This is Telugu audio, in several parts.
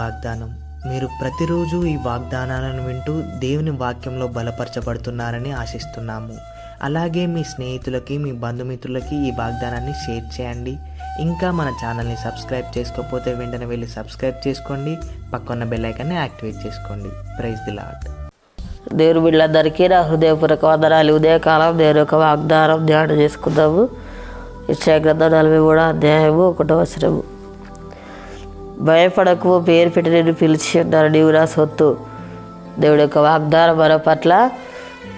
వాగ్దానం. మీరు ప్రతిరోజు ఈ వాగ్దానాలను వింటూ దేవుని వాక్యంలో బలపరచబడుతున్నారని ఆశిస్తున్నాము. అలాగే మీ స్నేహితులకి మీ బంధుమిత్రులకి ఈ వాగ్దానాన్ని షేర్ చేయండి. ఇంకా మన ఛానల్ని సబ్స్క్రైబ్ చేసుకోకపోతే వెంటనే వెళ్ళి సబ్స్క్రైబ్ చేసుకోండి. పక్కన్న బెల్లైకాన్ని యాక్టివేట్ చేసుకోండి. ప్రైజ్ ది లాట్ దేవుడు వీళ్ళందరికీ నా హృదయపూర్వక వందనాలు. ఉదయకాలం దేవుని యొక్క వాగ్దానం ధ్యానం చేసుకుందాము. ఇచ్చా గ్రంథం నలభై మూడో అధ్యాయము ఒకటో వచనము. భయపడకు పేరు పెట్టి నేను పిలిచి ఉన్నాను నీవు నా సొత్తు. దేవుడు యొక్క వాగ్దానం మన పట్ల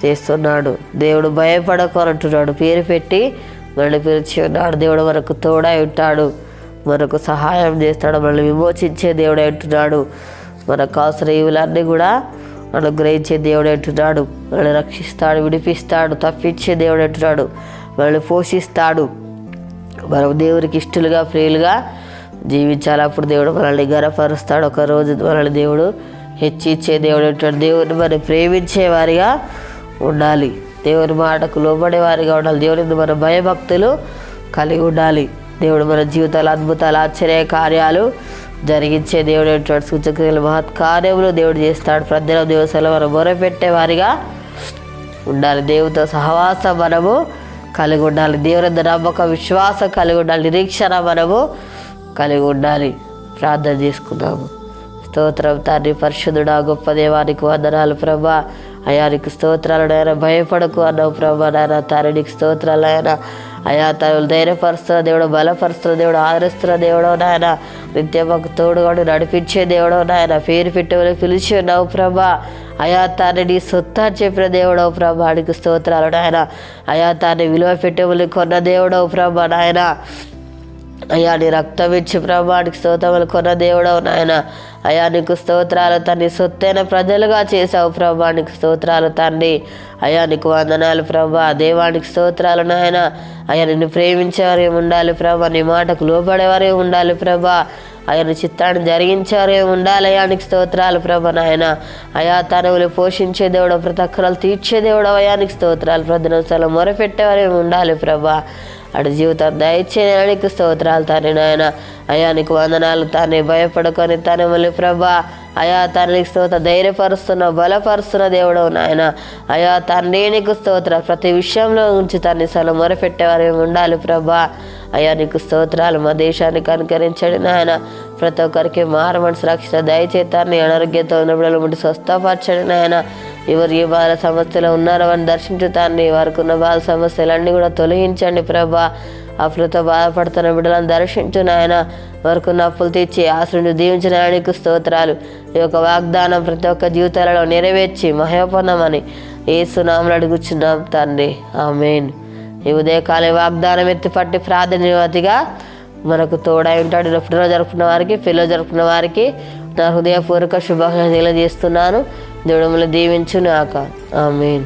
చేస్తున్నాడు. దేవుడు భయపడకు అంటున్నాడు. పేరు పెట్టి మనల్ని పిలిచి ఉన్నాడు దేవుడు మనకు తోడై ఉంటాడు. మనకు సహాయం చేస్తాడు. మనల్ని విమోచించే దేవుడు అంటున్నాడు మనకు కావాల్సిన ఇవులన్నీ కూడా అనుగ్రహించే దేవుడు అంటున్నాడు మనల్ని రక్షిస్తాడు విడిపిస్తాడు తప్పించే దేవుడు అంటున్నాడు మనల్ని పోషిస్తాడు. మనం దేవునికి ఇష్టలుగా ప్రియులుగా జీవించాలి. అప్పుడు దేవుడు మనల్ని గనపరుస్తాడు ఒక రోజు మనల్ని దేవుడు హెచ్చిచ్చే దేవుడు ఉంటాడు. దేవుడిని మనం ప్రేమించే వారిగా ఉండాలి. దేవుని మాటకు లోబడే వారిగా ఉండాలి. దేవుని మన భయభక్తులు కలిగి ఉండాలి. దేవుడు మన జీవితాలు అద్భుతాలు ఆశ్చర్య కార్యాలు జరిగించే దేవుడు అంటాడు సూచక్రియలు మహత్కార్యములు దేవుడు చేస్తాడు. ప్రజల దేవసలు మనం మొరపెట్టే వారిగా ఉండాలి. దేవుతో సహవాసం మనము కలిగి ఉండాలి. దేవుని నమ్మక విశ్వాసం కలిగి ఉండాలి. నిరీక్షణ మనము కలిగి ఉండాలి. ప్రార్థన చేసుకున్నాము స్తోత్రం తండ్రి పరిశుద్ధుడా గొప్ప దేవానికి వందనాలు ప్రభా. అయానికి స్తోత్రాలు నాయన భయపడకు అన్నావు ప్రభా నాయన. తండ్రికి స్తోత్రాలు ఆయన అయా తను ధైర్యపరుస్తున్న దేవుడు బలపరుస్తున్న దేవుడు ఆదరిస్తున్న దేవుడు నాయన. నిత్యం మాకు తోడుగాడు నడిపించే దేవుడు నాయన. పేరు పెట్టేవాళ్ళు పిలిచి ఉన్నావు ప్రభా. అయా తాన్ని నీ సొత్త అని చెప్పిన దేవుడవు ప్రభా. నీకు స్తోత్రాలు నాయన. అయా తాన్ని విలువ పెట్టేవాళ్ళు కొన్న దేవుడవు ప్రభా నాయన. అయ్యా నీ రక్తం ఇచ్చి ప్రభానికి స్తోత్రములు కొన్న దేవుడవు నాయన. అయ్యా నీకు స్తోత్రాలు తండ్రి సొత్తైన ప్రజలుగా చేసావు ప్రభానికి స్తోత్రాలు తండ్రి అయ్యా నీకు వందనాలు ప్రభా దేవానికి స్తోత్రాలు నాయన. అయ్యా నిన్ను ప్రేమించేవారే ఉండాలి ప్రభా నీ మాటకు లోపడేవారే ఉండాలి ప్రభా ఆయన చిత్రాన్ని చిత్తాన్ని జరిగించేవారే ఉండాలి అయానికి స్తోత్రాలు ప్రభ నాయన. అయా తనవులు పోషించే దేవుడు ప్రతి అక్కరాలు తీర్చే దేవుడు అయానికి స్తోత్రాలు ప్రతినోత్సరాలు మొరపెట్టేవారే ఉండాలి ప్రభా అటు జీవితం దయచేయడానికి స్తోత్రాలు తండ్రి నాయన. అయా నీకు వందనాలు తానే భయపడుకొని తన మళ్ళీ ప్రభా అయా తండ్రికి స్తోత్ర ధైర్యపరుస్తున్న బలపరుస్తున్న దేవుడు నాయన. అయా తండ్రి నీకు స్తోత్ర ప్రతి విషయంలో ఉంచి తన్ని సలు మొరపెట్టేవారు ఉండాలి ప్రభా. అయా నీకు స్తోత్రాలు మా దేశానికి అనుకరించండి నాయన. ప్రతి ఒక్కరికి మారు మనసు రక్షణ దయచేతాన్ని అనారోగ్యంతో ఉన్న బిడ్డలు ముట్టి స్వస్థపరచండి నాయన. ఎవరు ఏ బాల సమస్యలు ఉన్నారో అని దర్శించుతాన్ని వారికి ఉన్న బాల సమస్యలన్నీ కూడా తొలగించండి ప్రభా. అప్పులతో బాధపడుతున్న బిడ్డలను దర్శించు నాయన. వరకు అప్పులు తెచ్చి ఆశ్రయుడు దీవించిన ఆయనకు స్తోత్రాలు. ఈ యొక్క వాగ్దానం ప్రతి ఒక్క జీవితాలలో నెరవేర్చి మహోపన్నమని ఏసునామలు అడుగుచున్నాం తండ్రి. ఆమెన్. ఈ ఉదయకాలం వాగ్దానం ఎత్తి పట్టి మనకు తోడై ఉంటాడు. పుట్టినరోజు జరుపుకున్న వారికి పిల్లలు జరుపుకున్న వారికి నా హృదయపూర్వక శుభాకాంక్షలు తెలియజేస్తున్నాను. దేవుడు మిమ్మల్ని దీవించునాక ఆమెన్.